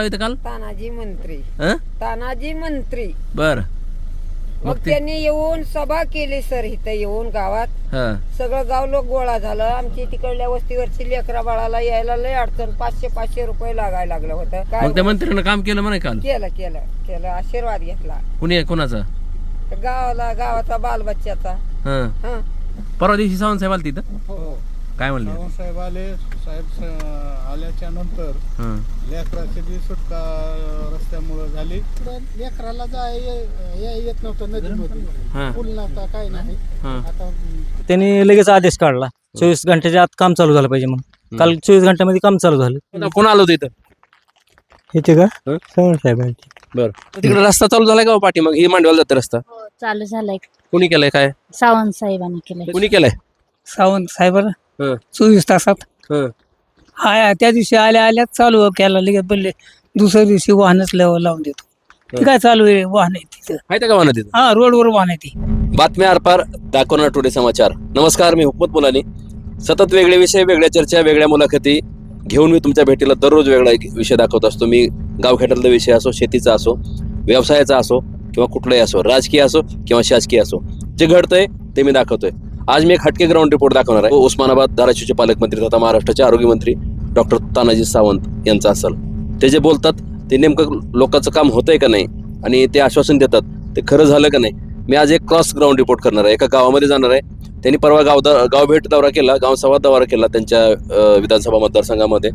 इथं काल? तानाजी मंत्री. हं? तानाजी मंत्री. बर. मग मग ते त्यांनी येऊन सभा केली सर इथं येऊन गावात. हा. सगळं गाव लोक गोळा झालं. आमची तिकडल्या वस्तीवरची लेकरा बाळाला यायला लय अडचण. पाचशे पाचशे रुपये लागायला लागलं होतं. काय मग त्या मंत्र्यानं काम केलं म्हणे काल? केलं केलं केलं. आशीर्वाद घेतला. कुणी कोणाचा? तर गावाला गावाचा बालबच्च्याचा हा. हं. परवा दिवशी सावंत साहेब आले तिथं हो. काय म्हणले? साहेब आले साहेब स- आल्याच्यानंतर हा. लेकराची बी सुटका रस्त्यामुळे झाली. लेकराला जाय येत नव्हतं नदीमध्ये. हा. पूल नव्हता काय नाही. हा. आता त्यांनी लगेच आदेश काढला. चोवीस घंट्याच्या आत काम चालू झालं पाहिजे म्हणून. काल चोवीस घंट्यामध्ये काम चालू झालं. कोण आलं होतं इथं येते का? हं? चव्हाण साहेबांची बर. तिकडे रस्ता चालू झालाय का हो पाठी मग? ही मांडवायला जाते रस्ता. हो, चालू झालाय. कुणी केलाय काय? सावंत साहेबांनी केलंय. कुणी केलाय? सावंत साहेबांना हं. चोवीस तासात. हं. हा त्या दिवशी आल्या आल्याच चालू केला लगेच बोलले दुसऱ्या दिवशी वाहनच लाव- लावून देतो. ते काय चालू आहे? वाहन आहे तिथं. माहिती का वाहन तिथं? हा रोडवर वाहन आहे ती. बातम्या आरपार दाखवणार टुडे समाचार. नमस्कार मी हुकमत मुलानी. सतत वेगळे विषय वेगळ्या चर्चा वेगळ्या मुलाखती घेऊन मी तुमच्या भेटीला दररोज वेगळा एक विषय दाखवत असतो. मी गावखेड्यातला विषय असो शेतीचा असो व्यवसायाचा असो किंवा कुठलाही असो राजकीय असो किंवा शासकीय असो. जे घडतंय ते मी दाखवतोय. आज मी एक हटके ग्राउंड रिपोर्ट दाखवणार आहे. उस्मानाबाद धाराशिवचे पालकमंत्री तथा महाराष्ट्राचे आरोग्यमंत्री डॉक्टर तानाजी सावंत यांचा असेल. ते जे बोलतात ते नेमकं लोकांचं काम होतंय का नाही आणि ते आश्वासन देतात ते खरं झालं का नाही मी आज एक क्रॉस ग्राउंड रिपोर्ट करणार आहे. एका गावामध्ये जाणार आहे. त्यांनी परवा गाव द- गाव भेट दौरा केला गावसभा दौरा केला त्यांच्या विधानसभा मतदारसंघामध्ये.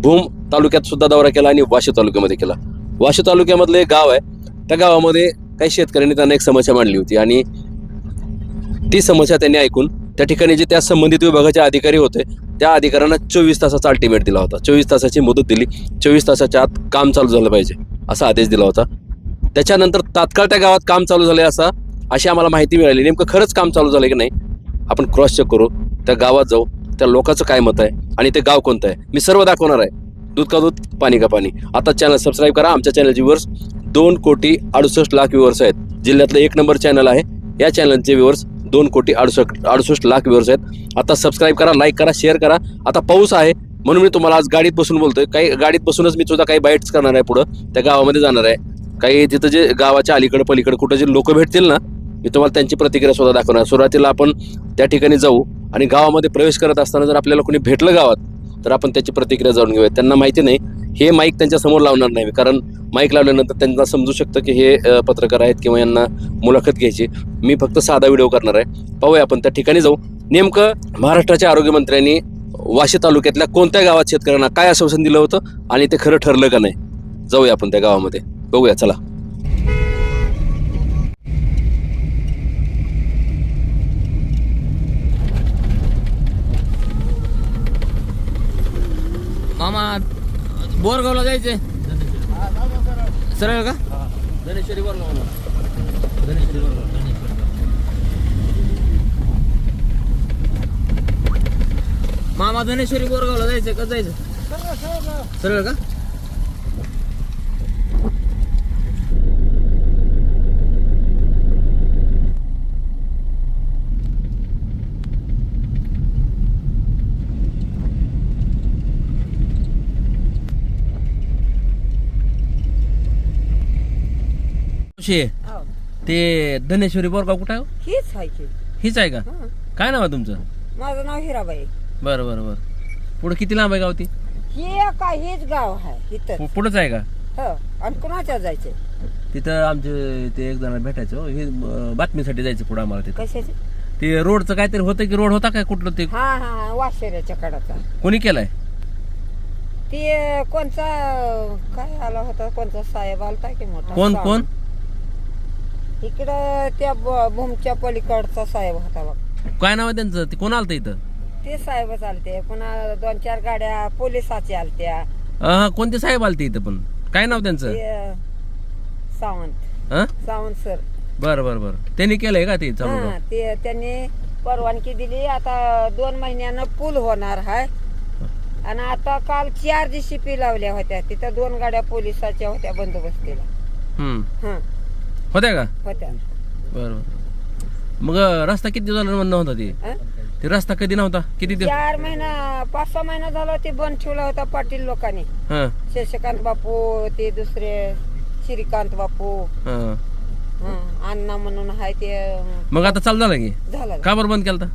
भूम तालुक्यात सुद्धा दौरा केला आणि वाशी तालुक्यामध्ये केला. वाशी तालुक्यामधलं एक गाव आहे. त्या गावामध्ये काही शेतकऱ्यांनी त्यांना एक समस्या मांडली होती आणि ती समस्या त्यांनी ऐकून त्या ठिकाणी जे त्या संबंधित विभागाचे अधिकारी होते त्या अधिकाऱ्यांना चोवीस तासाचा अल्टिमेट दिला होता. चोवीस तासाची मुदत दिली. चोवीस तासाच्या आत काम चालू झालं पाहिजे असा आदेश दिला होता. त्याच्यानंतर तात्काळ त्या गावात काम चालू झाले असा अशी आम्हाला माहिती मिळाली. नेमकं खरंच काम चालू झालं की नाही आपण क्रॉस चेक करू. त्या गावात जाऊ. त्या लोकांचं काय मत आहे आणि ते गाव कोणतं आहे? मी सर्व दाखवणार आहे. दूध का दूध पाणी का पाणी. आता चॅनल सबस्क्राईब करा. आमच्या चॅनलचे व्ह्यूअर्स दोन कोटी अडुसष्ट लाख व्ह्युअर्स आहेत. जिल्ह्यातलं एक नंबर चॅनल आहे. या चॅनलचे व्ह्युअर्स दोन कोटी अडुसष्ट अडुसष्ट लाख व्ह्यूअर्स आहेत. आता सबस्क्राईब करा लाईक करा शेअर करा. आता पाऊस आहे म्हणून मी तुम्हाला आज गाडीत बसून बोलतोय. काही गाडीत बसूनच मी सुद्धा काही बाईट्स करणार आहे पुढं. त्या गावामध्ये जाणार आहे. काही तिथं जे गावाच्या अलीकडे पलीकडे कुठं जे लोक भेटतील ना मी तुम्हाला त्यांची प्रतिक्रिया सुद्धा दाखवणार सुरुवातीला आपण त्या ठिकाणी जाऊ आणि गावामध्ये प्रवेश करत असताना जर आपल्याला कोणी भेटलं गावात तर आपण त्याची प्रतिक्रिया जाणून घेऊया. त्यांना माहिती नाही हे माईक त्यांच्यासमोर लावणार नाही. कारण माईक लावल्यानंतर त्यांना समजू शकतं की हे पत्रकार आहेत किंवा यांना मुलाखत घ्यायची. मी फक्त साधा व्हिडिओ करणार आहे. पाहूया आपण. त्या ठिकाणी जाऊ. नेमकं महाराष्ट्राच्या आरोग्यमंत्र्यांनी वाशी तालुक्यातल्या कोणत्या गावात शेतकऱ्यांना काय आश्वासन दिलं होतं आणि ते खरं ठरलं का नाही? जाऊया आपण त्या गावामध्ये. बघूया. चला. मामा बोरगावला जायचंय? सरळ का? धनेश्वरी बोरगावला धनेश्वरी बोरगाव. मामा धनेश्वरी बोरगावला जायचंय का जायचं? सरळ का? शे हो. ते धनेश्वरी बोरगाव कुठं आहे हो? हीच आहे की. हीच आहे का? हं. काय नाव आहे तुमचं? माझं नाव हिराबाई. बरं बरं बरं. पुढे किती लांब आहे गाव ती हे का हेच गाव आहे इथं. पु- पुढंच आहे का? हो आणि कुणाच्या जायचं? तिथं आमचे ते एक जण भेटायचं हो. हे अं, बातमीसाठी जायचं पुढं आम्हाला तिथं. कशाचे? ते रोडचं काहीतरी होतं की रोड होता काय कुठलं ते? हा हा वाशेऱ्याच्या कडाचा. कोणी केलाय? ते कोणचा काय आला होता? कोणचा साहेब आलता की मोठा कोण. कोण? इकडं त्या भूमच्या पलीकडचा साहेब होता बघ. काय नाव आहे त्यांचं? ते कोण आलतं इथं? ते साहेबच आलते. पुन्हा दोन चार गाड्या पोलिसाच्या आलत्या. अं, कोणते साहेब आलते इथं पण? काय नाव त्यांचं? ते सावंत. हं? सावंत सर. बरं बरं बरं. त्यांनी केलंय का ते चालू हा ते त्यांनी परवानगी दिली. आता दोन महिन्यानं पूल होणार आहे आणि आता काल चार जीसीपी लावल्या होत्या. तिथं दोन गाड्या पोलिसाच्या होत्या बंदोबस्तीला. हम्म. हा. होत्या का? होत्या. बरं बरं. मग रस्ता किती दिवस झाला म्हणणं होता ते? हं? ते रस्ता कधी नव्हता? किती दिवस? चार महिना पाच सहा महिना झाला ते बंद ठेवला होता पाटील लोकांनी. हा. शशिकांत बापू ते दुसरे श्रीकांत बापू. हा. हं, अण्णा म्हणून आहे ते अं, मग आता चालू झालं की? झालं. का बरं बंद केलं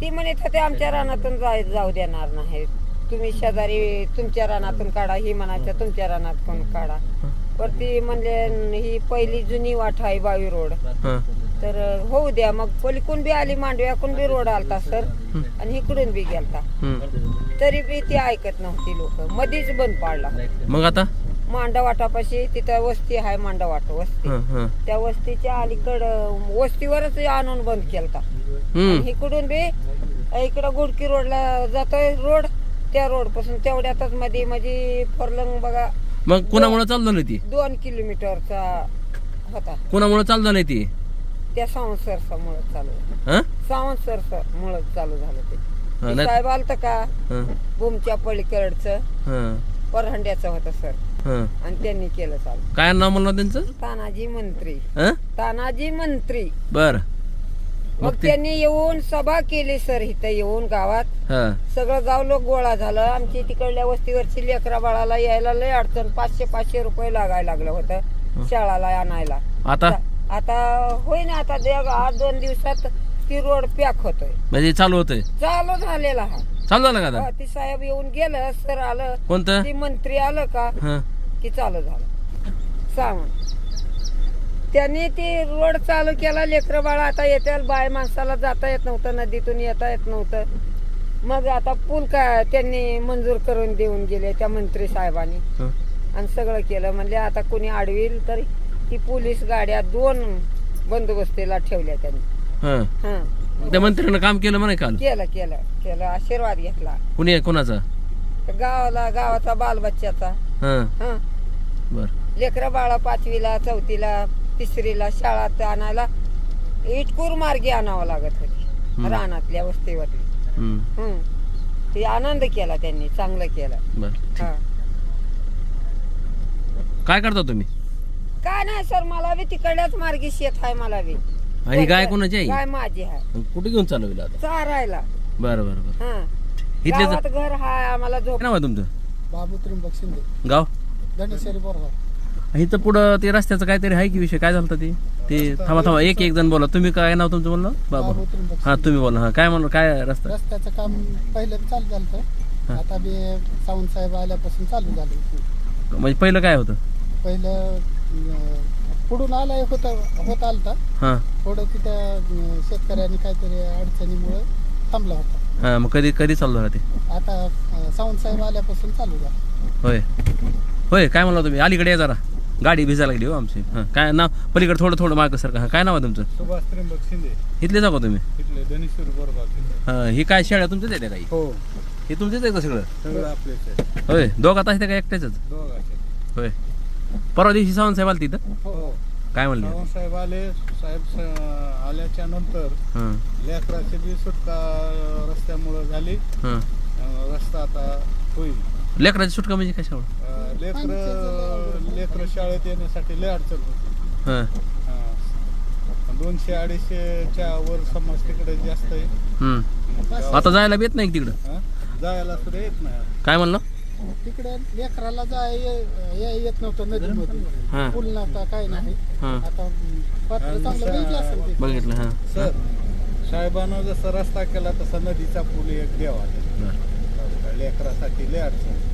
ती म्हणत होते आमच्या रानातून जाय जाऊ देणार नाही. तुम्ही शेजारी तुमच्या रानातून काढा ही म्हणायच्या तुमच्या रानातून काढा. वरती म्हणले ही पहिली जुनी वाट आहे बावी रोड. हा. तर होऊ द्या मग पलीकडून बी आली मांडव्याकडून बी रोड आलता सर. आणि इकडून बी गेलता. हम्म. तरी बी ती ऐकत नव्हती लोक. मध्येच बंद पाडला. मग आता? मांडा वाटापाशी तिथं वस्ती आहे मांडा वाट वस्ती. हा हा. त्या वस्तीच्या अलीकडं वस्तीवरच आणून बंद केलता. हम्म. आणि इकडून बी इकडं गुडकी रोडला जातोय रोड त्या रोडपासून तेवढ्यातच मध्ये म्हणजे फरलंग बघा मग कुणामुळे चालू झालं ती? दोन किलोमीटरचा होता. कुणामुळे चालू झालंय ती? त्या सावंत सरसामुळे चालू हा? सावंत सरसा मुळे चालू झालं ते. हा, ते नाही- साहेब आलत का? हा. भूमच्या पलीकडचं हा. परहंड्याचं होतं सर. हा. आणि त्यांनी केलं चालू. काय नाव म्हणलं त्यांचं? तानाजी मंत्री. हा? तानाजी मंत्री. बर. मग त्यांनी येऊन सभा केली सर इथं येऊन गावात. हा. सगळं गाव लोक गोळा झालं. आमची तिकडल्या वस्तीवरची लेकरा बाळाला यायला लय अडचण. पाचशे पाचशे रुपये लागायला लागलं होतं शाळाला आणायला. आता? आता होय ना आता. देव आठ दोन दिवसात ती रोड पॅक होतोय. म्हणजे चालू होतंय? चालू झालेला हा. चालू झालं का आता? हा, ती साहेब येऊन गेलं सर आलं. कोणतं? ती मंत्री आलं का? हा. की चालू झालं. सावण त्यांनी ती रोड चालू केला लेकरं बाळा आता येत्या बाय माणसाला जाता येत नव्हतं नदीतून येता येत नव्हतं. मग आता पूल का त्यांनी मंजूर करून देऊन गेले त्या मंत्री साहेबांनी. हा. आणि सगळं केलं. म्हणजे आता कोणी अडविल तर ती पोलीस गाड्या दोन बंदोबस्तीला ठेवल्या त्यांनी. हा. हा. त्या मंत्र्यानं काम केलं म्हणे काल? केलं केलं केलं. आशीर्वाद घेतला. कुणी कोणाचा? गावाला गावाचा बालबच्च्याचा हा. हा. बर. लेकरं बाळा पाचवीला चौथीला तिसरीला शाळात आणायला इटकूर मार्गे आणावं लागत होती. रानातल्या वस्तीवरली हम्म. ते आनंद केला त्यांनी चांगलं केलं. बर हा. काय करता तुम्ही? काय नाही सर मला बी तिकडल्याच मार्गी शेत आहे मला बी. आणि ही गाय कोणाची आहे? गाय माझी आहे. कुठे घेऊन चालवलं आता? चारायला. बरं बरं बरं. हा. गावात घर हाय आम्हाला झोप काय नाव आहे तुमचं? बाबू त्रिंबक शिंदे गाव? धनेश्वरी बोरगाव. इथं पुढं ते रस्त्याचं काहीतरी आहे की विषय? काय झालं ते? ते थांबा थांबा. एक एक जण बोला. तुम्ही काय नाव तुमचं बोललं बाबा हा तुम्ही बोला. हा काय म्हणलं? काय रस्ता? रस्त्याचं काम पहिलं चालू झालं. आता बी सावंत साहेब आल्यापासून चालू झालं म्हणजे पहिलं काय होतं? पहिलं पुढून आलाय होतं होत आलता. थोडं तिथं शेतकऱ्यांनी काहीतरी अडचणीमुळे थांबला होता. हा मग कधी कधी चालू झालं ते? आता सावंत साहेब आल्यापासून चालू झालं. होय. होय काय म्हणला तुम्ही? अलीकडे या जरा. गाडी भिजायला लागली हो आमची. हां. काय नाव? पलीकडे थोडं थोडं मागं सर काय नाव आहे तुमचं? सुभाष शिंदे. इथले जाऊ का तुम्ही? तिथले धनेश्वरी बोरगाव हां ही काय शेळ्या तुमच्याच येते काही? हो. हे तुमचेच आहे का सगळं? सगळं आपलेच आहे होय दोघात आहे का एकट्याच दोघांचे होय. परवा दिवशी सावंत साहेब आले तिथं हो काय म्हणले? साहेब आले साहेब स- आल्याच्यानंतर हां. लेकराची बी सुटका रस्त्यामुळे झाली. हां. अं, रस्ता आता होईल. लेकराची सुटका म्हणजे कशावर लेकर लेकर शाळेत येण्यासाठी लय अडचण होती. हां. हा. दोनशे अडीचशेच्या वर समाज तिकडे जास्त आहे. हम्म. आता जायला बी येत नाही का तिकडं? हा? जायला सुद्धा येत नाही काय म्हणलं? तिकडे लेकराला जाय ये- येत नव्हतं नदीमध्ये. हां. पूल नव्हता काय नाही. हां. आता पात्र चांगलं बघितलं असेल ते. बघितलं हां. सर साहेबानं जसा रस्ता केला तसा नदीचा पूल एक द्यावा. लेकरासाठी लय अडचण.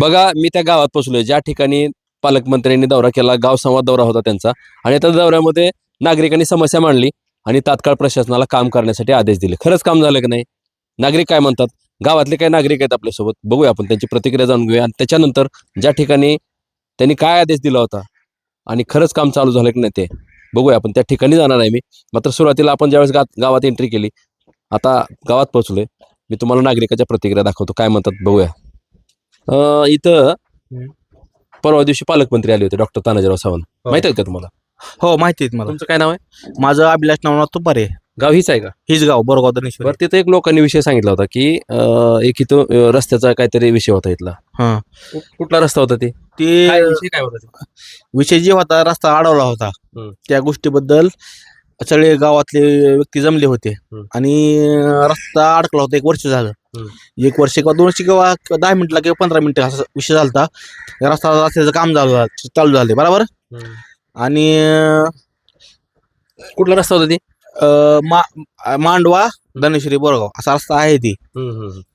बघा मी त्या गावात पोचलोय. ज्या ठिकाणी पालकमंत्र्यांनी दौरा केला गाव संवाद दौरा होता त्यांचा. आणि त्या दौऱ्यामध्ये नागरिकांनी समस्या मांडली आणि तात्काळ प्रशासनाला काम करण्यासाठी आदेश दिले. खरंच काम झालं की नाही? नागरिक काय म्हणतात? गावातले काही नागरिक आहेत आपल्यासोबत. बघूया आपण त्यांची प्रतिक्रिया जाणून घेऊया. आणि त्याच्यानंतर ज्या ठिकाणी त्यांनी काय आदेश दिला होता आणि खरंच काम चालू झालं की नाही ते बघूया आपण. त्या ठिकाणी जाणार आहे मी. मात्र सुरुवातीला आपण ज्यावेळेस गा गावात एंट्री केली आता गावात पोहोचलोय मी तुम्हाला नागरिकाच्या प्रतिक्रिया दाखवतो. काय म्हणतात? बघूया. अं, इथं परवा दिवशी पालकमंत्री आले होते डॉक्टर तानाजीराव सावंत. माहीत आहे का तुम्हाला? हो माहिती आहेत मला. तुमचं काय नाव आहे? माझं अभिलाष नवनाथ तुपारे. गाव हीच आहे का? हीच गाव बोरगाव धनेश्वर. बरं तिथं एक लोकांनी विषय सांगितला होता की अं, एक इथं अं, रस्त्याचा काहीतरी विषय होता इथला. हा. कु- कुठला रस्ता होता ते? ते काय विषय काय होता ते? विषय जे होता रस्ता अडवला होता. हम्म. त्या गोष्टीबद्दल सगळे गावातले व्यक्ती जमले होते. हम्म. आणि रस्ता अडकला होता एक वर्ष झालं. एक वर्ष किंवा दोन वर्ष किंवा किंवा दहा मिनिटला किंवा पंधरा मिनिटं असा विषय झाला रस्ता रस्त्याचं काम चालू झालं चालू झाले बरोबर? आणि कुठला रस्ता होता ती? अं, मा मांडवा धनेश्वरी बोरगाव असा रस्ता आहे ती.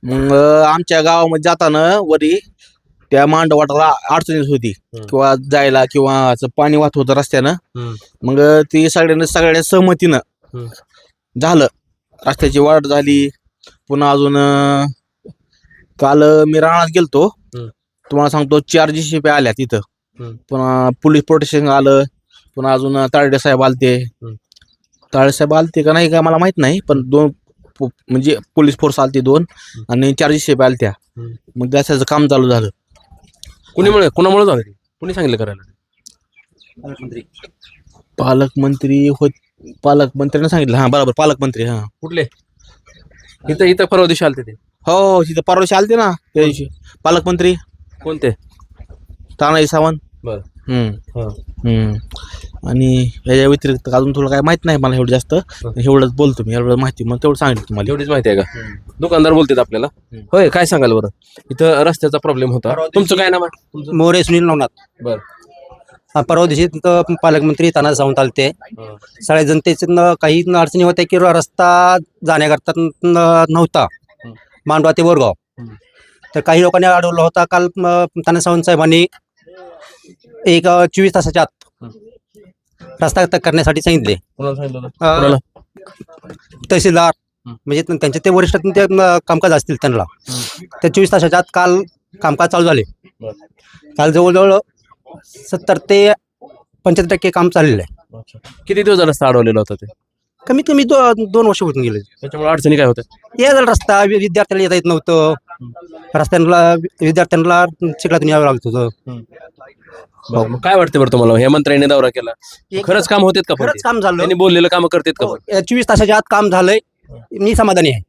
मग आमच्या गावामध्ये जाताना वरी त्या मांडवाटाला अडचणीच होती. किंवा जायला किंवा असं पाणी वाहत होतं रस्त्यानं. मग ती सगळ्यांना सगळ्या सहमतीनं. झालं रस्त्याची वाढ झाली पुन्हा अजून काल मी रानात गेलतो. तुम्हाला सांगतो चार जी सी पी आल्या तिथं. पुन्हा पोलीस प्रोटेक्शन आलं पुन्हा अजून तारडे साहेब आलते. तारडे साहेब आलते का नाही का मला माहीत नाही पण दोन म्हणजे पोलीस फोर्स आलते दोन आणि चार जी सी पी आलत्या. मग त्याचं काम चालू झालं कुणीमुळे कुणामुळे झालं ते? कुणी सांगितलं करायला पालकमंत्री. होत पालकमंत्र्यांना सांगितलं. हा बरोबर पालकमंत्री हा. कुठले? इथं इथं परवा दिवशी आलते ते. हो हो तिथं परवा दिवशी आलते ना त्या दिवशी. पालकमंत्री. कोणते? तानाजी सावंत. बरं. हम्म. हा. हम्म. आणि याच्या व्यतिरिक्त अजून तुला काय माहीत नाही मला एवढं जास्त. एवढंच बोलतो मी एवढं माहिती मग तेवढं सांगितलं तुम्हाला. एवढीच माहिती आहे का? दुकानदार बोलतात आपल्याला. होय काय सांगाल बरं? इथं रस्त्याचा प्रॉब्लेम होता. तुमचं काय नाव आहे? तुमचं मोरे सुनील नवनाथ. बरं. हा, परवा दिवशी तिथं पालकमंत्री ताना सावंत आलते. हा. सगळ्या जनतेचं काही अडचणी होत्या की रस्ता जाण्याकरता न- नव्हता. हं. मांडवा ते बोरगाव. तर काही लोकांनी अडवलं होता काल म, ताना सावंत साहेबांनी एक अ, चोवीस तासाच्या आत. रस्ता त- करण्यासाठी सांगितले. कोणाला सांगितलं होतं? अ, कोणाला? तहसीलदार. म्हणजे त्यांचे ते वरिष्ठ ते कामकाज असतील त्यांना. त्या चोवीस तासाच्या आत काल कामकाज चालू झाले. बरं. काल जवळजवळ सत्तर ते पंच्याहत्तर टक्के काम चाललेलं आहे. अच्छा. किती दिवस झाला रस्ता अडवलेला होता ते? कमीत कमी दो, दोन वर्ष होऊन गेले. त्याच्यामुळे अडचणी काय होत्या? या झाला रस्ता वि- विद्यार्थ्याला येता येत नव्हतं. रस्त्यांना विद्यार्थ्यांना चिखलातून यावं लागत होतं. बरं, मग काय वाटतं बरं तुम्हाला? हे मंत्र्यांनी दौरा केला. एक- खरंच काम होतेत का पण खरंच ते? काम झालं. त्यांनी बोललेलं काम करतेत का हो, पण? चोवीस तासाच्या आत काम झालंय. मी समाधानी आहे.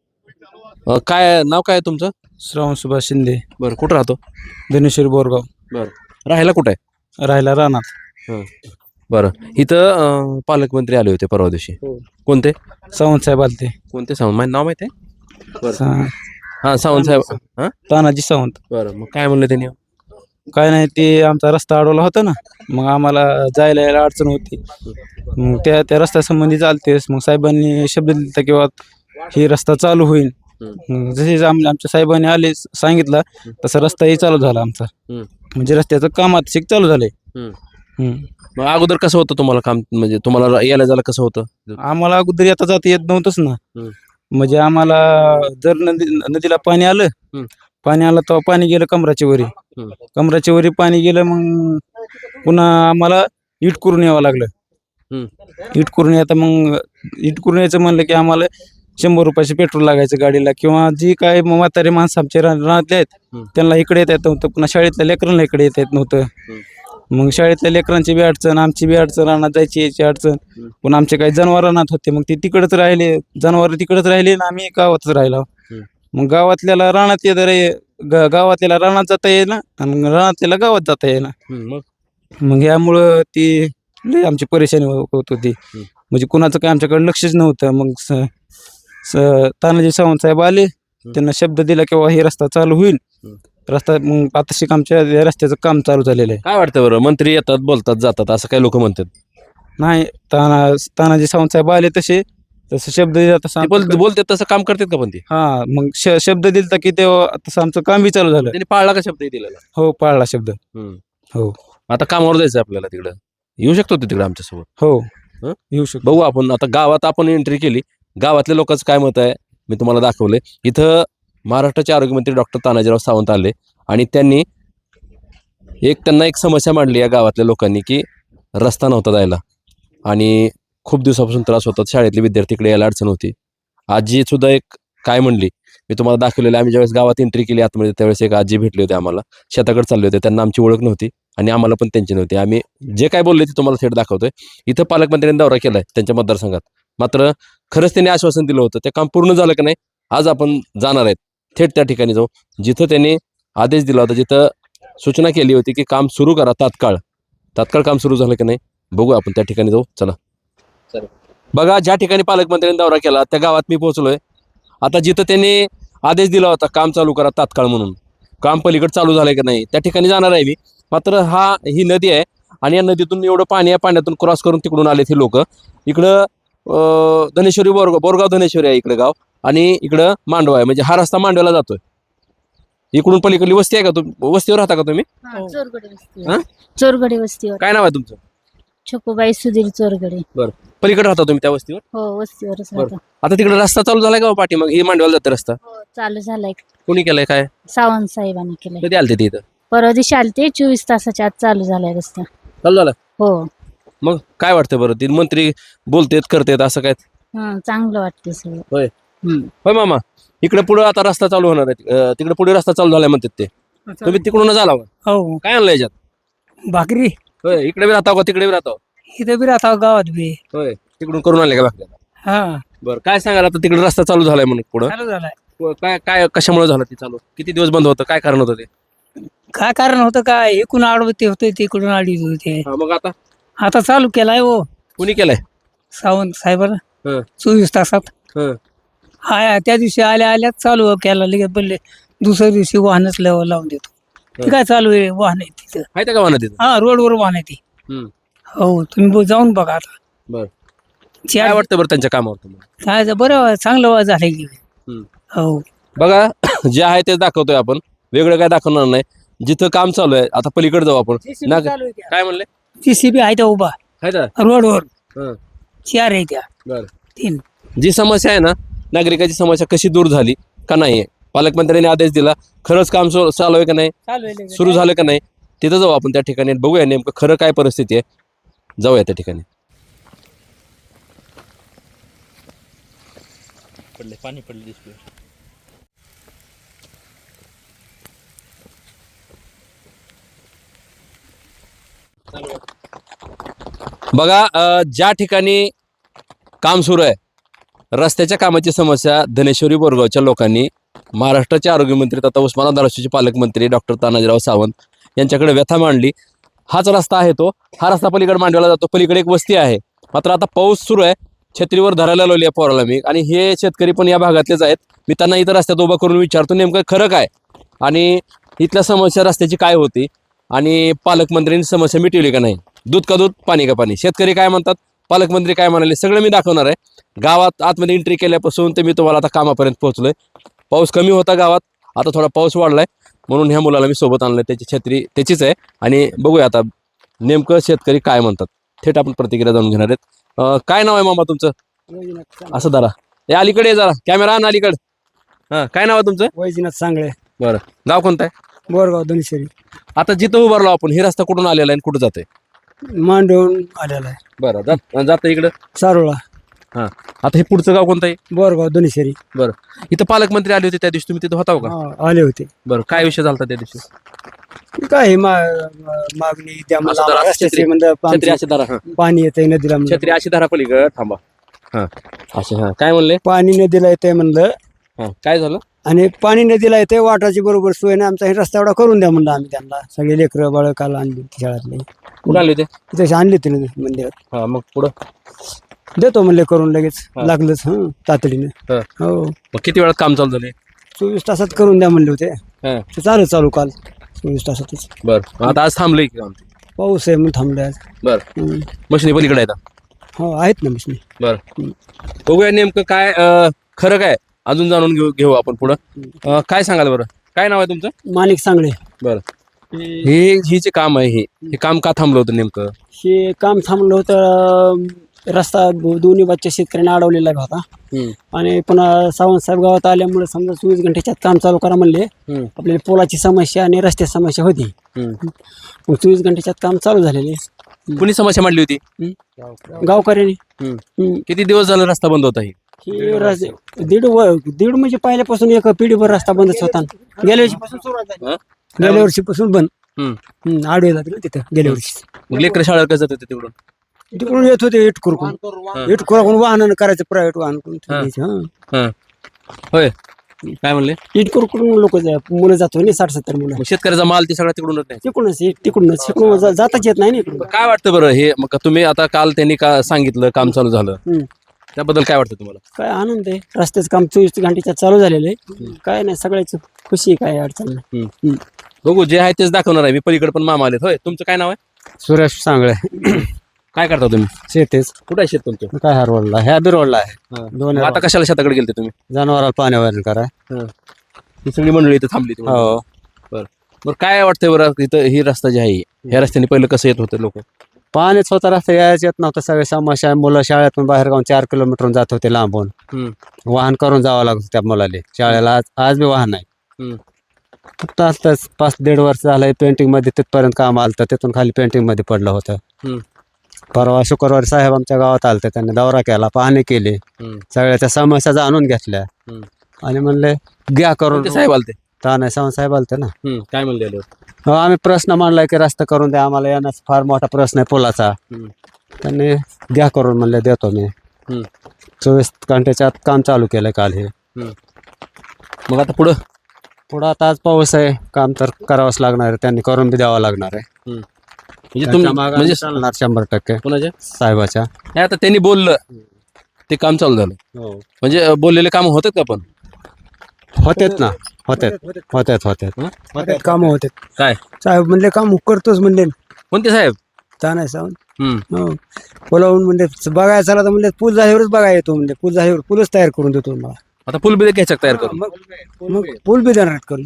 अं, काय नाव काय आहे तुमचं? श्रावण सुभाष शिंदे. बरं कुठं राहतो? धनेश्वर बोरगाव. राहायला कुठं आहे? राहायला रानात. बरं. इथं अं, पालकमंत्री आले होते परवा दिवशी. हो. कोणते? सावंत साहेब आलते. कोणते सावंत? माझं नाव माहिती आहे? सा- हा सावंत साहेब. हा? तानाजी सावंत. बरं मग काय म्हणले त्यांनी? काय नाही ते आमचा रस्ता अडवला होता ना मग आम्हाला जायला यायला अडचण होती मग त्या त्या रस्त्यासंबंधी चालतेस मग साहेबांनी शब्द दिला किंवा ही रस्ता चालू होईल मग जसे आम- आमच्या साहेबांनी आले सांगितलं तसा रस्ताही चालू झाला आमचा. म्हणजे रस्त्याचं काम आता शिक चालू झालंय. हम्म. मग अगोदर कसं होतं तुम्हाला काम म्हणजे तुम्हाला यायला जायला कसं होतं आम्हाला अगोदर येता जाता येत नव्हतंच ना हम्म. म्हणजे आम्हाला जर नदी नदीला पाणी आलं हम्म. पाणी आलं तेव्हा पाणी गेलं कमराच्या वरी. हम्म. कमराच्या वरी पाणी गेलं मग पुन्हा आम्हाला इट करून यावं लागलं. हम्म. इट करून येतं मग इट करून यायचं म्हणलं की आम्हाला शंभर रुपयाचे पेट्रोल लागायचं गाडीला किंवा जी काय म- म्हातारे माणसं आमच्या रा- रानातले आहेत हम्म. त्यांना इकडे येता येत नव्हतं. पुन्हा शाळेतल्या लेकरांना इकडे येता येत नव्हतं. मग शाळेतल्या लेकरांची बी अडचण आमची बी अडचण रानात जायची यायची अडचण. पुन्हा आमचे काही जनावर रानात होते. मग ते तिकडच राहिले जनावर तिकडच राहिले ना आम्ही गावातच राहिलो. मग गावातल्याला रानात येत रे ग- गावातल्याला रानात जाता येईना आणि रानातल्याला गावात जाता येईना. मग? मग यामुळं ती लई आमची परेशानी हो- होत. होती म्हणजे कुणाचं काय आमच्याकडे लक्षच नव्हतं. मग स स- तानाजी सावंत साहेब आले. त्यांना शब्द दिला किंवा हे रस्ता चालू होईल. रस्ता मग आता शिक आमच्या या रस्त्याचं काम चालू झालेलं आहे. काय वाटतं बरं? मंत्री येतात बोलतात जातात असं काही लोक म्हणतात? नाही ताना तानाजी सावंत साहेब आले तसे. तसं शब्द दिला तसं ते बोल आमचं- बोलतात तसं काम करतात का पण ते? हा मग श- शब्द दिलता की तेव्हा तसं आमचं काम बी चालू झालं. त्यांनी पाळला का शब्द दिलेला? हो पाळला शब्द. हो. आता कामावर जायचं आपल्याला तिकडं. येऊ शकतो ते तिकडे आमच्यासोबत हो. हं? येऊ शकतो. बघू आपण आता गावात आपण एंट्री केली. गावातल्या लोकांचं काय मत आहे? मी तुम्हाला दाखवले इथं महाराष्ट्राचे आरोग्यमंत्री डॉक्टर तानाजीराव सावंत आले आणि त्यांनी एक त्यांना एक समस्या मांडली या गावातल्या लोकांनी की रस्ता नव्हता जायला. आणि खूप दिवसापासून त्रास होतात. शाळेतले विद्यार्थीकडे यायला अडचण होती. आजी सुद्धा एक काय म्हणली मी तुम्हाला दाखवलेलं आम्ही ज्यावेळेस गावात एंट्री केली आतमध्ये त्यावेळेस एक आजी भेटली होती आम्हाला. शेताकडे चालले होते. त्यांना आमची ओळख नव्हती आणि आम्हाला पण त्यांची नव्हती. आम्ही जे काय बोलले ते तुम्हाला थेट दाखवतोय. इथं पालकमंत्र्यांनी दौरा केलाय त्यांच्या मतदारसंघात. मात्र खरंच त्यांनी आश्वासन दिलं होतं. ते काम पूर्ण झालं की नाही आज आपण जाणार आहेत. थेट त्या ठिकाणी जाऊ. जिथं त्यांनी आदेश दिला होता जिथं सूचना केली होती की काम सुरू करा तात्काळ. तात्काळ काम सुरू झालं की नाही बघू आपण. त्या ठिकाणी जाऊ. चला. बघा ज्या ठिकाणी पालकमंत्र्यांनी दौरा केला त्या गावात मी पोहोचलोय. आता जिथं त्यांनी आदेश दिला होता काम चालू करा तात्काळ म्हणून. काम पलीकडे चालू झालंय का नाही त्या ठिकाणी जाणार आहे मी. मात्र हा ही नदी आहे आणि या नदीतून एवढं पाणी आहे पाण्यातून क्रॉस करून तिकडून आले ते लोक. इकडं अं, धनेश्वरी बोरगाव बोरगाव धनेश्वरी आहे इकडं गाव आणि इकडं मांडवा आहे. म्हणजे हा रस्ता मांडव्याला जातोय. इकडून पलीकडली वस्ती आहे का तुम्ही वस्तीवर राहता का तुम्ही? चोरगडे हा? वस्तीवर. काय नाव आहे तुमचं? छकुबाई सुधीर चोरगडे. पलीकडे राहता तुम्ही त्या वस्तीवर? हो वस्तीवरच बरं. राहतो. आता तिकडे रस्ता चालू झालाय का हो पाठी मग ही मांडवाला जाते रस्ता. हो चालू झालाय. कोणी केलाय? काय? सावंत साहेबांनी केलंय. कधी आलते ते इथं? परवा दिवशी आलते चोवीस तासाच्या आत चालू झालाय रस्ता. चालू झालं? हो. मग काय वाटतं बरं? ते मंत्री बोलतेत करतेत असं काय? हं, चांगलं वाटते सगळं. होय. हं. होय मामा. इकडे पुढे आता रस्ता चालू होणार आहे. तिकडे पुढे रस्ता चालू झालाय म्हणतात ते. तुम्ही तिकडून झाला? हो. काय आणलं याच्यात? भाकरी. होय इकडे बी राहता का तिकडे बी राहता इथं बी राहता गावात बी. होय तिकडून करून आले का भाकरी हा. बरं काय सांगाल आता तिकडे रस्ता चालू झालाय म्हणून पुढं? चालू झालाय. व काय काय कशामुळे झालं ते चालू? किती दिवस बंद होतं काय कारण होतं ते? काय कारण होतं काय? इकडून आडवते होते तिकडून आडवीत होते. हा, मग आता? आता चालू केलाय हो. कुणी केलंय? सावंत साहेबांना. हं. चोवीस तासात. हं. हा त्या दिवशी आल्या आल्याच चालू केला. लगेच बोलले दुसऱ्या दिवशी वाहनच लाव- लावून देतो. ते काय चालू आहे? वाहन आहे तिथं. माहिती का म्हणा तिथं? हा रोडवर वाहन आहे ती. हम्म. हो तुम्ही ब- जाऊन बघा आता. बरं. चार- काय वाटतं बरं त्यांच्या कामावर तुम्हाला? काय बरं चांगलं झालंय की हम्म. हो. बघा जे आहे तेच दाखवतोय आपण. वेगळं काय दाखवणार नाही. जिथं काम चालू आहे आता पलीकडे जाऊ आपण. ना काय म्हणले? जीसीबी आहे त्या उभा. आहे का? रोडवर. हं. चार आहे त्या. बरं. तीन. जी समस्या आहे ना नागरिकाची समस्या कशी दूर झाली का नाही आहे पालकमंत्र्यांनी आदेश दिला खरंच काम सु- चालू आहे का नाही? चालू आहे सुरू झालं का नाही? तिथं जाऊ आपण त्या ठिकाणी बघूया नेमकं खरं काय परिस्थिती आहे. जाऊया त्या ठिकाणी. पडले पाणी पडले दिसतोय. बघा अ, ज्या ठिकाणी काम सुरू आहे रस्त्याच्या कामाची समस्या धनेश्वरी बोरगावच्या लोकांनी महाराष्ट्राचे आरोग्यमंत्री तथा उस्मानाबाद धाराशिवचे पालकमंत्री डॉक्टर तानाजीराव सावंत यांच्याकडे व्यथा मांडली. हाच रस्ता आहे तो. हा रस्ता पलीकडे मांडवला जातो. पलीकडे एक वस्ती आहे. मात्र आता पाऊस सुरू आहे. छत्रीवर धरायला लावली आहे पोराला मी. आणि हे शेतकरी पण या भागातलेच आहेत. मी त्यांना इथं रस्त्यात उभा करून विचारतो नेमकं खरं काय? आणि इथल्या समस्या रस्त्याची काय होती? आणि पालकमंत्र्यांनी समस्या मिटवली का नाही? दूध का दूध पाणी का पाणी? शेतकरी काय म्हणतात? पालकमंत्री काय म्हणाले? सगळं मी दाखवणार आहे. गावात आतमध्ये एंट्री केल्यापासून ते मी तुम्हाला आता कामापर्यंत पोहोचलोय. पाऊस कमी होता गावात आता थोडा पाऊस वाढलाय. म्हणून ह्या मुलाला मी सोबत आणलं त्याची छत्री त्याचीच आहे. आणि बघूया आता नेमकं शेतकरी काय म्हणतात. थेट आपण प्रतिक्रिया जाणून घेणार आहेत. काय नाव आहे मामा तुमचं? असं जरा हे अलीकडे जरा. कॅमेरा आण अलीकडे. हां काय नाव आहे तुमचं? वैजनाथ सांगळे. बरं. गाव कोणतं आहे? बोरगाव धनेश्वरी आता जिथं उभारलो आपण हे रस्ता कुठून आलेला आहे कुठं जाते मांडवून आलेला आहे. बरं जात जातं इकडं? सारोळा. हां. आता हे पुढचं गाव कोणतं आहे? बोरगाव धनेश्वरी बरं. इथं पालकमंत्री आले होते त्या दिवशी तुम्ही तिथं होता का? हा, आले होते. बरं काय विषय झाला त्या दिवशी? काय हे मा- मा- मागणी द्या मला असं जरा आम्हाला छत्री- रस्त्याची छत्री आमची अशी धरा हां. पाणी येतंय नदीला म्हणलं. छत्री अशी धरा पलीकडे थांबा. हां. असे हां. काय म्हणले? पाणी नदीला येतंय म्हणलं. हां. काय झालं? आणि पाणी नदीला येते वाटाची बरोबर सोय नाही. आमचा हे रस्ता एवढा करून द्या म्हणलं आम्ही त्यांना. सगळे लेकरं बाळ काल आणली शाळातले. कुठं आले होते? तसे आणले ते मंदिरात. हां मग पुढं? देतो म्हणले करून लगेच. लागलंच हं तातडीने. हा. हो. मग किती वेळात काम चालू झाले? चोवीस तासात करून द्या म्हणले होते. हां. ते चालू चालू काल चोवीस तासातच. बरं. मग आता आज थांबलंय की काम? ते? पाऊस आहे म्हणून थांबले आज. बरं. हं. मशिनी पलीकडे येतात हो आहेत ना मिशनी. बरं. बघूया नेमकं काय अं, खरं काय? अजून जाणून घेऊ घेऊ आपण पुढं. अं, काय सांगाल बरं? काय नाव आहे तुमचं? माणिक सांगळे. बरं. हे ही जे काम आहे हे हे काम का थांबलं होतं नेमकं? हे काम थांबलं होतं रस्ता दोन्ही बाजूच्या शेतकऱ्यांना अडवलेला होता. हम्म. आणि पुन्हा सावंत साहेब गावात आल्यामुळे समजा चोवीस घंटेच्यात काम चालू करा म्हणले. हम्म. आपल्याला पोलाची समस्या आणि रस्त्याची समस्या होती. हम्म. मग चोवीस घंटेच्यात काम चालू झालेले. कुणी समस्या मांडली होती? गावकऱ्यांनी. हम्म. हम्म. किती दिवस झालं रस्ता बंद होता हे? ही दीड व दीड म्हणजे पहिल्यापासून एक पिढीभर रस्ता बंदच होता. गेल्या वर्षीपासून सुरुवात झाली? गेल्या वर्षीपासून बंद. आडवे जाते ना तिथं गेल्या वर्षी. मग लेकर शाळा कसं जाते तिकडून? तिकडून येत होते इट कुरकून इट कुरकून वाहनानं करायचं प्रायव्हेट वाहन करून हा. होय. काय म्हणले? इट करून लोक मुलं जातो ना साठ सत्तर मुलं शेतकऱ्याचा माल ते सगळा तिकडूनच नाही तिकडूनच तिकडूनच तिकडून जा- जाताच येत नाही ना इकडून. काय वाटतं बरं हे मग तुम्ही आता काल त्यांनी का सांगितलं काम चालू झालं. त्याबद्दल काय वाटतं तुम्हाला? काय आनंद आहे. रस्त्याचं काम चोवीस घंटेच्या चालू झालेलं आहे. काय नाही सगळ्याची खुशी आहे, काय अडचण नाही. बघू जे आहे तेच दाखवणार आहे. मी पलीकडे पण मामा आलेत. होय तुमचं काय नाव आहे? सुरेश सांगळे. काय करता तुम्ही? शेतीच. कुठे आहे शेत तुमचं? काय हा रोडला ह्या बी रोडला आहे. दोन आता कशाला शेताकडे गेलते तुम्ही? जनावराला पाणी वगैरे करा. ही. सगळी मंडळी इथं थांबली. हो. बरं. काय वाटतंय बरं इथं ही रस्ता जी आहे ह्या रस्त्याने पहिलं कसं येत होते लोक? पाणीच होता रस्ता यायच येत नव्हतं. सगळे समस्या आहे. मुलं शाळेतून बाहेर गावून चार किलोमीटरहून जात होते लांबून. वाहन करून जावं लागत त्या मुलाले. शाळेला आज आज बी वाहन आहे. फक्त आताच पाच दीड वर्ष झालंय पेंटिंगमध्ये तिथपर्यंत काम आलं तिथून खाली पेंटिंगमध्ये पडलं होतं. परवा शुक्रवारी साहेब आमच्या गावात आलते त्यांनी दौरा केला पाहणी केली. हम्म. सगळ्या समस्या जाणून घेतल्या. आणि म्हणले घ्या करून साहेब आलते? तानाय सावंत साहेब आलते ना. काय म्हणले हो आम्ही प्रश्न मांडलाय की रस्ता करून द्या आम्हाला येण्यास फार मोठा प्रश्न आहे पुलाचा. त्यांनी घ्या करून म्हणले देतो मी. चोवीस घंटेच्या आत काम चालू केलंय काल हे. मग आता पुढं? पुढं आता आज पाऊस आहे काम तर करावंच लागणार आहे त्यांनी करून बी द्यावं लागणार आहे. म्हणजे तुम्ही म्हणजे चालणार. शंभर टक्के. कोणाच्या? साहेबाच्या. नाही आता त्यांनी बोललं. ते काम चालू झालं. म्हणजे अं, बोललेले काम होतात का पण? होतेत ना. होतेत. होतेत होतेत. काम होते काय? साहेब म्हणले काम करतोच म्हणले. कोणते साहेब? तानाय सावंत हम्म. हो. पुलावून म्हणजे बघायला चला तर म्हणजे पूल झाल्यावरच बघायला येतो म्हणजे पूल झाल्यावर पूलच तयार करून देतो मला आता पूल बिल घ्यायचा तयार करून? मग पूल बी देणार आहेत करून.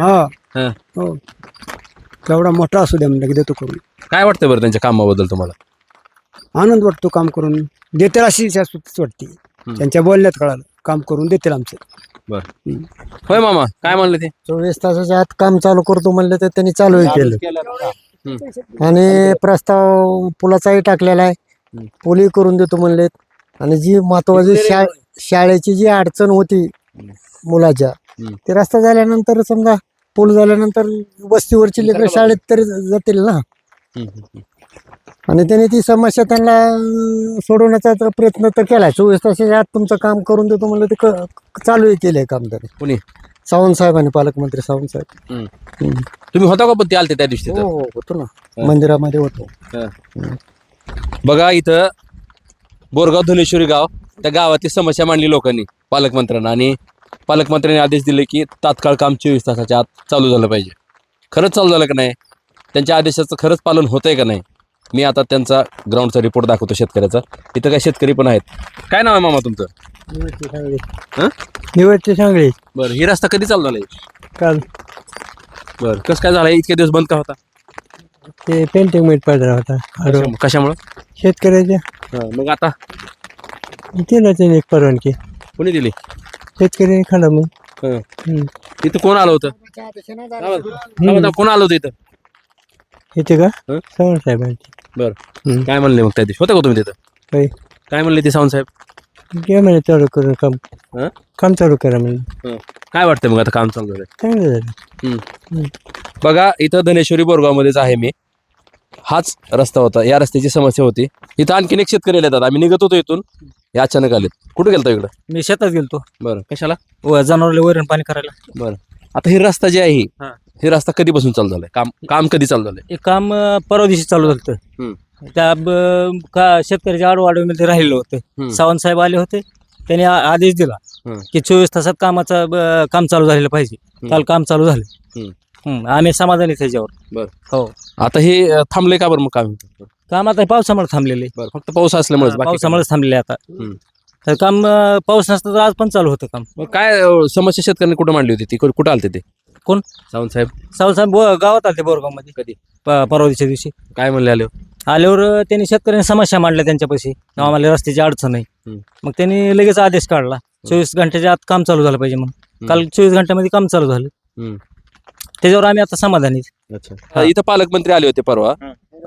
हा. हा. हो. केवढा मोठा असू द्या म्हणजे देतो करून. काय वाटतं बरं त्यांच्या कामाबद्दल तुम्हाला? आनंद वाटतो काम करून. देतील अशी सुट्टीच वाटते. त्यांच्या बोलण्यात कळालं. काम करून देतील आमचं. होय मामा काय म्हणले ते? चोवीस तासाच्या आत काम चालू करतो म्हणलं तर त्यांनी चालू केलं. आणि प्रस्ताव पुलाचाही टाकलेला आहे. पुलही करून देतो म्हणलेत आणि जी महत्वाची शा शाळेची जी अडचण होती मुलाच्या हम्म. ते रस्ता झाल्यानंतर समजा पूल झाल्यानंतर वस्तीवरची लेकरं शाळेत तरी जातील ना. आणि त्यांनी ती समस्या त्यांना सोडवण्याचा तर प्रयत्न तर केलाय. चोवीस तासाच्या आत तुमचं काम करून देतो म्हणलं ते क- चालूही केलंय काम त्यांनी कोणी? सावंत साहेबांनी पालकमंत्री सावंत साहेब. तुम्ही होता का पण ते आलते त्या दिवशी हो तिथं? हो होतो ना. मंदिरामध्ये होतो. बघा इथं बोरगाव धनेश्वरी गाव त्या गावातली समस्या मांडली लोकांनी पालकमंत्र्यांना. आणि पालकमंत्र्यांनी आदेश दिले की तात्काळ काम चोवीस तासाच्या आत चालू झालं पाहिजे. खरंच चालू झालं का नाही? त्यांच्या आदेशाचं खरंच पालन होतंय का नाही? मी आता त्यांचा ग्राउंडचा रिपोर्ट दाखवतो शेतकऱ्याचा. इथं काय शेतकरी पण आहेत. काय नाव आहे मामा तुमचं? हं? निवडचे सांगळे. बरं ही रस्ता कधी चालू झालाय? काल. बरं कसं काय झालंय? इतके दिवस बंद का होता? ते पेंटिंग मीट पडला होता. कशामुळं- कशामुळं? शेतकऱ्याच्या हं, मग आता? दिला त्याने एक परवानगी. कोणी दिली? शेतकऱ्याने खाला मग हं. हम्म. इथं कोण आलं होतं? थांबा, कोण आलं होतं इथं? येते का? हं? सावंत साहेबांची. बरं. काय म्हणले मग त्या दिवशी? होतं का तुम्ही तिथं? होय. काय म्हणले ते सावंत साहेब? घ्या म्हणे चालू करून काम हं? काम चालू करा म्हणे. काय वाटतं मग आता काम चालू झालंय चांगलं झालं. बघा इथं धनेश्वरी बोरगावमध्येच आहे मी. हाच रस्ता होता. या रस्त्याची समस्या होती. इथं आणखीन एक शेतकरी येतात आम्ही निघत होतो इथून. हे अचानक आलेत. कुठे गेलतो इकडं? मी शेतात गेलतो. बरं. कशाला? जनावरला वैरण पाणी करायला. बरं. आता ही रस्ता जी आहे हा. ही. रस्ता कधीपासून चालू झालाय? काम काम कधी चालू झालंय? हे काम अं, परवा दिवशी चालू झालं हम्म. त्या ब- का शेतकऱ्याच्या आडवाडीमध्ये राहिलेलं होतं. सावंत साहेब आले होते. त्यांनी आ- आदेश दिला हम्म. की चोवीस तासात कामाचं ब- काम चालू झालेलं पाहिजे. काल काम चालू झालं. हम्म. हम्म, आम्ही समाधानी त्याच्यावर बरं. हो. आता हे अं, थांबलंय का बरं मग काम? काम आता पावसामुळे थांबलेले. बरं फक्त पाऊस असल्यामुळे पावसामुळेच थांबलेले आता. हम्म. तर काम अं, पाऊस नसतं तर आज पण चालू होतं काम. मग काय अं, समस्या शेतकऱ्यांनी कुठं मांडली होती? ती कुठं कुठं आलते ते? कोण? सावंत साहेब. सावंत साहेब बो- गावात आले बोरगावमध्ये कधी? प- परवा दिवशी. दिवशी काय म्हणले आले आल्यावर अं, त्यांनी शेतकऱ्यांनी समस्या मांडल्या त्यांच्यापाशी. आम्हाला रस्त्याची अडचण आहे हम्म. मग त्यांनी लगेच आदेश काढला. चोवीस घंट्याच्या आत काम चालू झालं पाहिजे म्हणून. काल चोवीस घंट्यामध्ये काम चालू झालं. हम्म. त्याच्यावर आम्ही आता समाधानी. अच्छा. इथं पालकमंत्री आले होते परवा.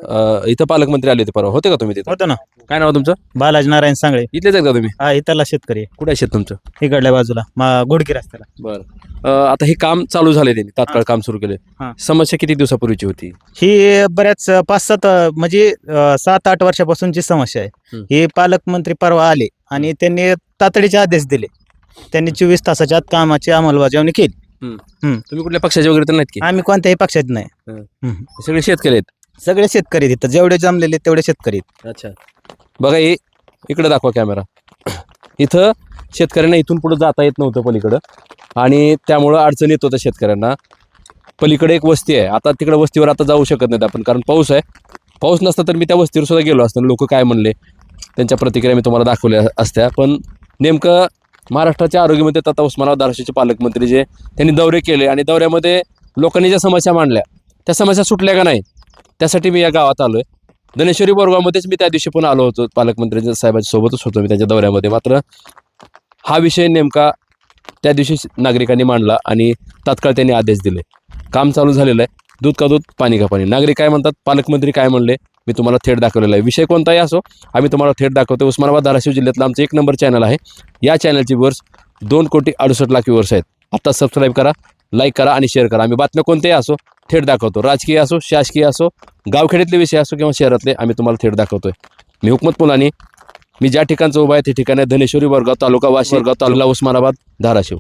अं, इथं पालकमंत्री आले होते परवा. होते का तुम्ही तिथं? होतं ना. काय नाव तुमचं? बालाजी नारायण सांगळे. इथलेच आहेत का तुम्ही? हा इथला शेतकरी आहे. कुठे शेत तुमचं? इकडल्या बाजूला मा घोडकी रस्त्याला. बरं. अं, आता हे काम चालू झाले त्यांनी तात्काळ काम सुरू केले. हा. समस्या किती दिवसापूर्वीची होती? ही बऱ्याच अ, पाच सात अ, म्हणजे अ, सात आठ वर्षापासूनची समस्या आहे. हम्म. ही पालकमंत्री परवा आले आणि त्यांनी तातडीचे आदेश दिले. त्यांनी चोवीस तासाच्या आत कामाची अंमलबजावणी केली. तुम्ही कुठल्या पक्षाचे वगैरे तर नाहीत की? आम्ही कोणत्याही पक्षात नाही. हे सगळे शेतकरी आहेत. सगळे शेतकरी तिथं जेवढे जमलेले तेवढे शेतकरी आहेत. अच्छा. बघा हे इकडे दाखवा कॅमेरा इथं शेतकऱ्यांना इथून पुढे जाता येत नव्हतं पलीकडं. आणि त्यामुळं अडचण येत होत्या शेतकऱ्यांना. पलीकडे एक वस्ती आहे. आता तिकडे वस्तीवर आता जाऊ शकत नाहीत आपण कारण पाऊस आहे. पाऊस नसता तर मी त्या वस्तीवर सुद्धा गेलो असतो. लोक काय म्हणले? त्यांच्या प्रतिक्रिया मी तुम्हाला दाखवल्या असत्या. पण नेमकं महाराष्ट्राच्या आरोग्यमंत्री तथा उस्मानाबाद धाराशिवचे पालकमंत्री जे त्यांनी दौरे केले. आणि दौऱ्यामध्ये लोकांनी ज्या समस्या मांडल्या त्या समस्या सुटल्या का नाही त्यासाठी मी या गावात आलो आहे धनेश्वरी बोरगावमध्येच मी त्या दिवशी पण आलो होतो. पालकमंत्र्यांच्या साहेबांच्या सोबतच होतो मी त्यांच्या दौऱ्यामध्ये. मात्र हा विषय नेमका त्या दिवशी नागरिकांनी मांडला आणि तात्काळ त्यांनी आदेश दिले. काम चालू झालेलं आहे. दूध का दूध पाणी का पाणी. नागरिक काय म्हणतात? पालकमंत्री काय म्हणले? मी तुम्हाला थेट दाखवलेला आहे. विषय कोणताही असो आम्ही तुम्हाला थेट दाखवतो उस्मानाबाद धाराशिव जिल्ह्यातलं आमचं एक नंबर चॅनल आहे. या चॅनलची व्ह्यूअर्स दोन कोटी अडुसष्ट लाख व्ह्यूअर्स आहेत. आत्ता सबस्क्राईब करा लाईक करा आणि शेअर करा. आम्ही बातम्या कोणत्याही असो थेट दाखवतो. राजकीय असो शासकीय असो गावखेड्यातले विषय असो किंवा शहरातले आम्ही तुम्हाला थेट दाखवतोय. मी हुकमत मुलानी मी ज्या ठिकाणचं उभा आहे ते ठिकाण आहे धनेश्वरी वर्गाव तालुका वाशी वर्गाव तालुका उस्मानाबाद धाराशिव.